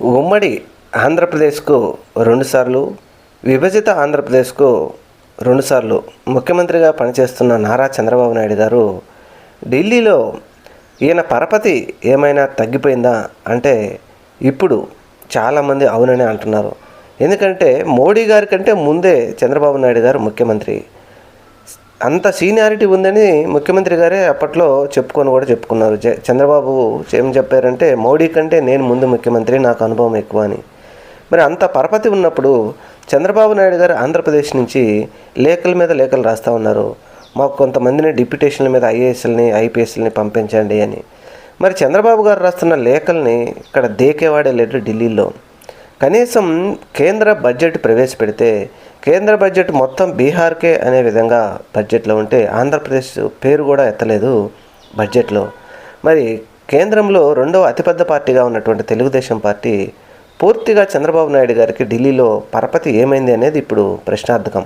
ఉమ్మడి ఆంధ్రప్రదేశ్కు రెండుసార్లు విభజిత ఆంధ్రప్రదేశ్కు రెండుసార్లు ముఖ్యమంత్రిగా పనిచేస్తున్న నారా చంద్రబాబు నాయుడు గారు ఢిల్లీలో ఈయన పరపతి ఏమైనా తగ్గిపోయిందా అంటే ఇప్పుడు చాలామంది అవునని అంటున్నారు. ఎందుకంటే మోడీ గారి కంటే ముందే చంద్రబాబు నాయుడు గారు ముఖ్యమంత్రి. అంత సీనియారిటీ ఉందని ముఖ్యమంత్రి గారే అప్పట్లో చెప్పుకొని కూడా చెప్పుకున్నారు. జ- చంద్రబాబు ఏం చెప్పారంటే మోడీ కంటే నేను ముందు ముఖ్యమంత్రి నాకు అనుభవం ఎక్కువ అని. మరి అంత పరపతి ఉన్నప్పుడు చంద్రబాబు నాయుడు గారు ఆంధ్రప్రదేశ్ నుంచి లేఖల మీద లేఖలు రాస్తూ ఉన్నారు. మాకు కొంతమందిని డిప్యూటేషన్ల మీద ఐఏఎస్ఎల్ని ఐపీఎస్ఎల్ని పంపించండి అని. మరి చంద్రబాబు గారు రాస్తున్న లేఖల్ని ఇక్కడ దేకేవాడే లేడు ఢిల్లీలో. కనీసం కేంద్ర బడ్జెట్ ప్రవేశపెడితే కేంద్ర బడ్జెట్ మొత్తం బీహార్కే అనే విధంగా బడ్జెట్లో ఉంటే ఆంధ్రప్రదేశ్ పేరు కూడా ఎత్తలేదు బడ్జెట్లో. మరి కేంద్రంలో రెండవ అతిపెద్ద పార్టీగా ఉన్నటువంటి తెలుగుదేశం పార్టీ పూర్తిగా చంద్రబాబు నాయుడు గారికి ఢిల్లీలో పరపతి ఏమైంది అనేది ఇప్పుడు ప్రశ్నార్థకం.